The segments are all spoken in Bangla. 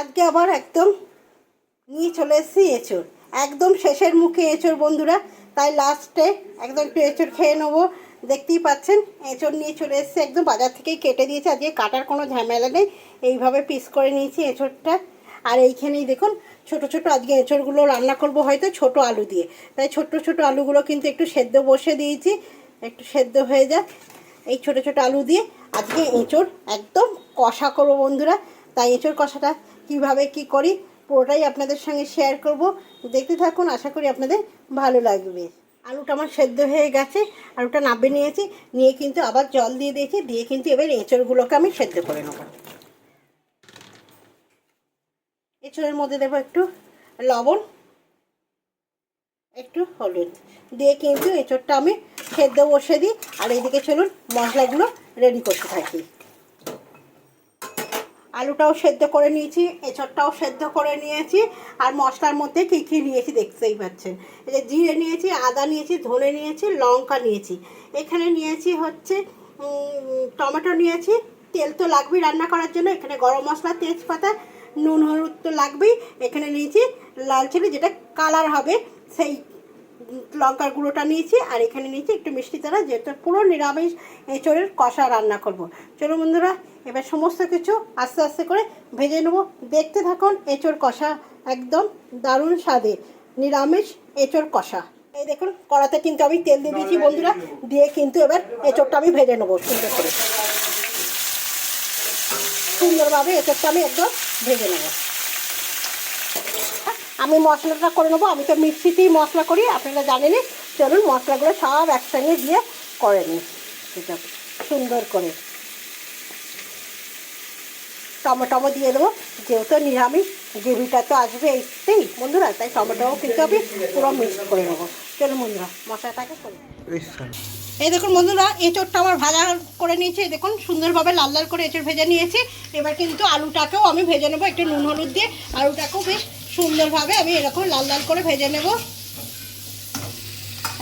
আজকে আবার একদম নিয়ে চলে এসেছি এঁচড়। একদম শেষের মুখে এঁচড় বন্ধুরা, তাই লাস্টে একদম একটু এঁচড় খেয়ে নেব। দেখতেই পাচ্ছেন, এঁচড় নিয়ে চলে এসেছি, একদম বাজার থেকেই কেটে দিয়েছে। আজকে কাটার কোনো ঝামেলা নেই, এইভাবে পিস করে নিয়েছি এঁচড়টা। আর এইখানেই দেখুন, ছোট ছোট আজকে এঁচড়গুলো রান্না করব হয়তো ছোট আলু দিয়ে। তাই ছোট ছোট আলুগুলো কিন্তু একটু সেদ্ধ বসে দিয়েছি, একটু সেদ্ধ হয়ে যাক এই ছোট ছোট আলু দিয়ে। আজকে এঁচড় একদম কষা করব বন্ধুরা। তাই এঁচড় কষাটা কীভাবে কি করি, পুরোটাই আপনাদের সঙ্গে শেয়ার করব। দেখতে থাকুন, আশা করি আপনাদের ভালো লাগবে। আলুটা আমার সেদ্ধ হয়ে গেছে, আলুটা নাবে নিয়েছি, নিয়ে কিন্তু আবার জল দিয়ে দিয়েছি, দিয়ে কিন্তু এবার এঁচড়গুলোকে আমি সেদ্ধ করে নেব। এঁচড়ের মধ্যে দেবো একটু লবণ, একটু হলুদ। দিয়ে কিন্তু এঁচড়টা আমি সেদ্ধ বসে দিই, আর এইদিকে চলুন মশলাগুলো রেডি করতে থাকি। আলুটাও সেদ্ধ করে নিয়েছি, এঁচড়টাও সেদ্ধ করে নিয়েছি, আর মশলার মধ্যে কী কী নিয়েছি দেখতেই পাচ্ছেন। এই যে জিরে নিয়েছি, আদা নিয়েছি, ধনে নিয়েছি, লঙ্কা নিয়েছি। এখানে নিয়েছি হচ্ছে টমেটো নিয়েছি। তেল তো লাগবেই রান্না করার জন্য, এখানে গরম মশলা, তেজপাতা, নুন, হলুদ তো লাগবেই। এখানে নিয়েছি লাল চিনি, যেটা কালার হবে সেই লঙ্কার গুঁড়োটা নিয়েছি আর এখানে নিয়েছি একটু মিষ্টি তারা যেটা পুরো নিরামিষ এঁচড়ের কষা রান্না করব। চলো বন্ধুরা, এবার সমস্ত কিছু আস্তে আস্তে করে ভেজে নেব। দেখতে থাকুন এঁচড় কষা একদম দারুণ স্বাদে। নিরামিষ এঁচড় কষা। এই দেখুন, কড়াতে কিন্তু আমি তেল দিয়ে দিয়েছি বন্ধুরা, দিয়ে কিন্তু এবার এঁচড়টা আমি ভেজে নেব সুন্দর করে। সুন্দরভাবে এঁচড়টা আমি একদম ভেজে নেব। আমি মশলাটা করে নেব। আমি তো মিক্সিতেই মশলা করি আপনারা জানেনই। চলুন মশলাগুলো সব একসঙ্গে দিয়ে করে নিই। এটা সুন্দর করে। টমেটো দিয়ে দেবো। যেহেতু নিরামিষ গ্রেভিটা তো আসবে এইতেই বন্ধুরা তাই টমেটোও কিন্তু আমি পুরো মিক্স করে নেব। চলুন বন্ধুরা মশলাটাকে করে এই দেখুন বন্ধুরা এঁচড়টা আমার ভাজা করে নিয়েছি। এই দেখুন সুন্দরভাবে লাল লাল করে এঁচড় ভেজে নিয়েছি। এবার কিন্তু আলুটাকেও আমি ভেজে নেব একটু নুন হলুদ দিয়ে। আলুটাকেও বেশ সুন্দরভাবে আমি এরকম লাল লাল করে ভেজে নেব।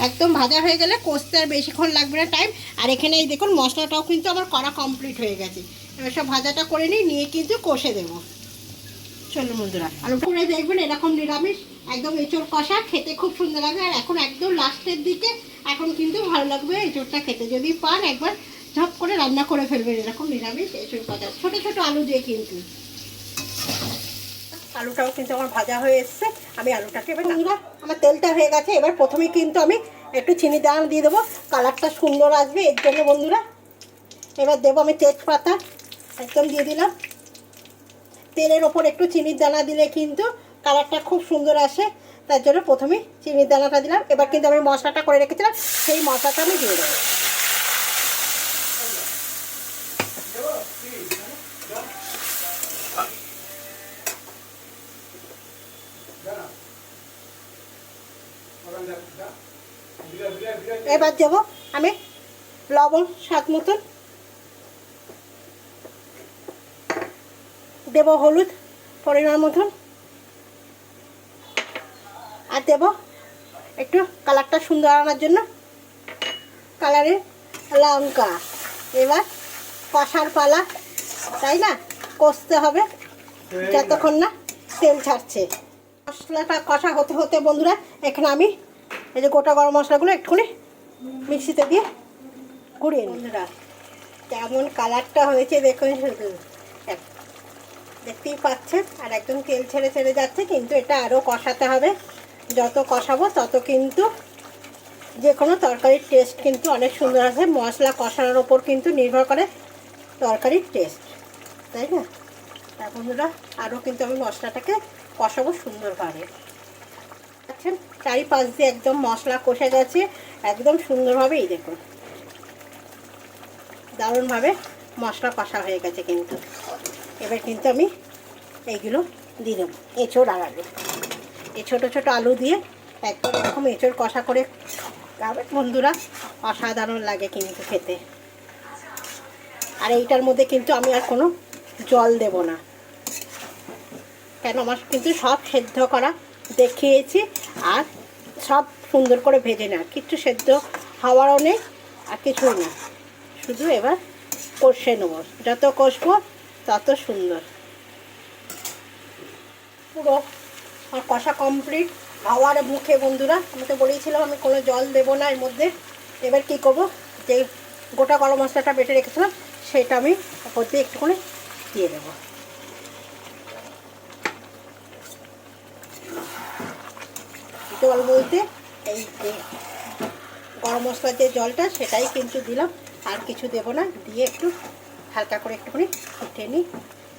একদম ভাজা হয়ে গেলে কষতে আর বেশিক্ষণ লাগবে না টাইম আর এখানে এই দেখুন, মশলাটাও কিন্তু আমার করা কমপ্লিট হয়ে গেছে। এবার সব ভাজাটা করে নিই, নিয়ে কিন্তু কষে দেবো। চলুন বন্ধুরা, আলু করে দেখবেন এরকম নিরামিষ, একদম এঁচড় কষা, খেতে খুব সুন্দর লাগে। আর এখন একদম লাস্টের দিকে, এখন কিন্তু ভালো লাগবে এঁচড়টা খেতে। যদি পান একবার, ঝপ করে রান্না করে ফেলবেন এরকম নিরামিষ এঁচড় কষা। ছোটো ছোটো আলু দিয়ে কিন্তু। আলুটাও কিন্তু আমার ভাজা হয়ে এসছে। আমি আলুটাকে এবার আমার তেলটা হয়ে গেছে। এবার প্রথমে কিন্তু আমি একটু চিনি দানা দিয়ে দেবো। কালারটা সুন্দর আসবে, এর জন্য বন্ধুরা। এবার দেবো আমি তেজপাতা, একদম দিয়ে দিলাম। তেলের ওপর একটু চিনির দানা দিলে কিন্তু কালারটা খুব সুন্দর আসে। তার জন্য প্রথমে চিনির দানাটা দিলাম। এবার কিন্তু আমি মশলাটা করে রেখেছিলাম। সেই মশলাটা আমি দিয়ে দেবো। এবার দেবো আমি লবণ স্বাদ মতন। দেবো হলুদ পরিমাণ মতন। আর দেব একটু কালারটা সুন্দর আনার জন্য। কালারের লঙ্কা। এবার কষার পালা তাই না? কষতে হবে যতক্ষণ না তেল ছাড়ছে। মশলাটা কষা হতে হতে বন্ধুরা এখানে আমি এই যে গোটা গরম মশলাগুলো একটুখানি মিক্সিতে দিয়ে বন্ধুরা, কেমন কালারটা হয়েছে দেখুন। দেখতেই পাচ্ছেন? আর একদম তেল ছেড়ে ছেড়ে যাচ্ছে, কিন্তু এটা আরও কষাতে হবে। যত কষাবো তত কিন্তু যে কোনো তরকারির টেস্ট কিন্তু অনেক সুন্দর আছে মশলা কষানোর ওপর কিন্তু নির্ভর করে তরকারির টেস্ট তাই না? তা বন্ধুরা, আরও কিন্তু আমি মশলাটাকে কষাবো সুন্দরভাবে। আচ্ছা চারিপাশ দিয়ে একদম মশলা কষে গেছে, একদম সুন্দরভাবে, এই দেখুন। দারুণভাবে মশলা কষা হয়ে গেছে কিন্তু। এবার কিন্তু আমি এইগুলো দিয়ে দেবো, এঁচড় আর আলু। এই ছোটো ছোটো আলু দিয়ে একদম এরকম এঁচড় কষা করে বন্ধুরা, অসাধারণ লাগে কিন্তু খেতে। আর এইটার মধ্যে কিন্তু আমি আর কোনো জল দেব না। কেন? আমার কিন্তু সব সেদ্ধ করা দেখিয়েছি আর সব সুন্দর করে ভেজে নেওয়া। কিচ্ছু সেদ্ধ হওয়ারও নেই আর কিছুই না শুধু এবার কষে নেব। যত কষবো তত সুন্দর। পুরো আমার কষা কমপ্লিট। খাওয়ার মুখে বন্ধুরা, আমাকে তো বলেইছিলাম আমি কোনো জল দেবো না এর মধ্যে। এবার কী করব? যে গোটা গরম মশলাটা বেটে রেখেছিলাম, সেটা আমি ওপর দিয়ে একটুখানি দিয়ে দেবো। জল বলতে, এই গরম মশলার যে জলটা, সেটাই কিন্তু দিলাম। আর কিছু দেবো না, দিয়ে একটু হালকা করে একটুখানি ফুটে নিই।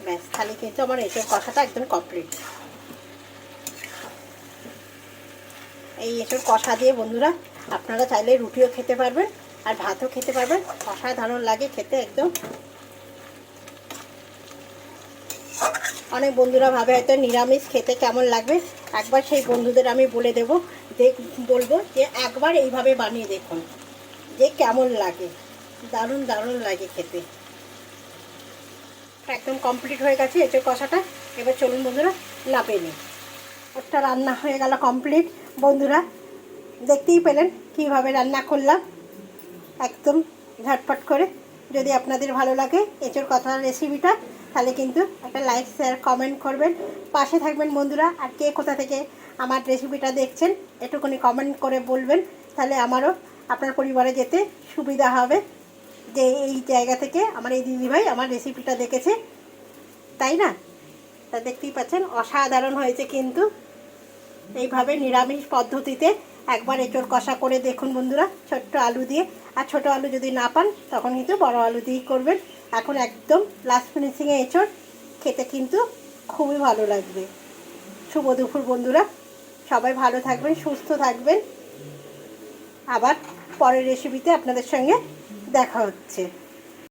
ব্যাস, তাহলে কিন্তু আমার এঁচোর কষাটা একদম কমপ্লিট। এই এঁচোর কষা দিয়ে বন্ধুরা, আপনারা চাইলে রুটিও খেতে পারবেন, আর ভাতও খেতে পারবেন। অসাধারণ লাগে খেতে একদম। অনেক বন্ধুরা ভাবে হয়তো নিরামিষ খেতে কেমন লাগবে। একবার সেই বন্ধুদের আমি বলে দেব, দেখ, বলব যে একবার এইভাবে বানিয়ে দেখুন, যে কেমন লাগে, দারুণ দারুণ লাগে খেতে। একদম কমপ্লিট হয়ে গেছে এঁচোর কষাটা। এবার চলুন বন্ধুরা নাপে নিই। ওটা রান্না হয়ে গেল কমপ্লিট বন্ধুরা, দেখতেই পেলেন কীভাবে রান্না করলাম। একদম ঝটপট করে যদি আপনাদের ভালো লাগে এঁচোর কথার রেসিপিটা তাহলে কিন্তু একটা লাইক শেয়ার কমেন্ট করবেন। পাশে থাকবেন বন্ধুরা। আর কে কোথা থেকে আমার রেসিপিটা দেখছেন, একটুখানি কমেন্ট করে বলবেন। তাহলে আমারও আপনার পরিবারে যেতে সুবিধা হবে। যে এই জায়গা থেকে আমার এই দিদিভাই আমার রেসিপিটা দেখেছে। তাই না? তা দেখতেই পাচ্ছেন, অসাধারণ হয়েছে কিন্তু। এইভাবে নিরামিষ পদ্ধতিতে একবার এঁচোড় কষা করে দেখুন বন্ধুরা, ছোট্ট আলু দিয়ে। আর ছোট আলু যদি না পান, তখন কিন্তু বড় আলু দিয়েই করবেন। এখন একদম লাস্ট ফিনিশিংয়ে এঁচড়, খেতে কিন্তু খুবই ভালো লাগবে। শুভ দুপুর বন্ধুরা, সবাই ভালো থাকবেন, সুস্থ থাকবেন। আবার পরের রেসিপিতে আপনাদের সঙ্গে দেখা হচ্ছে।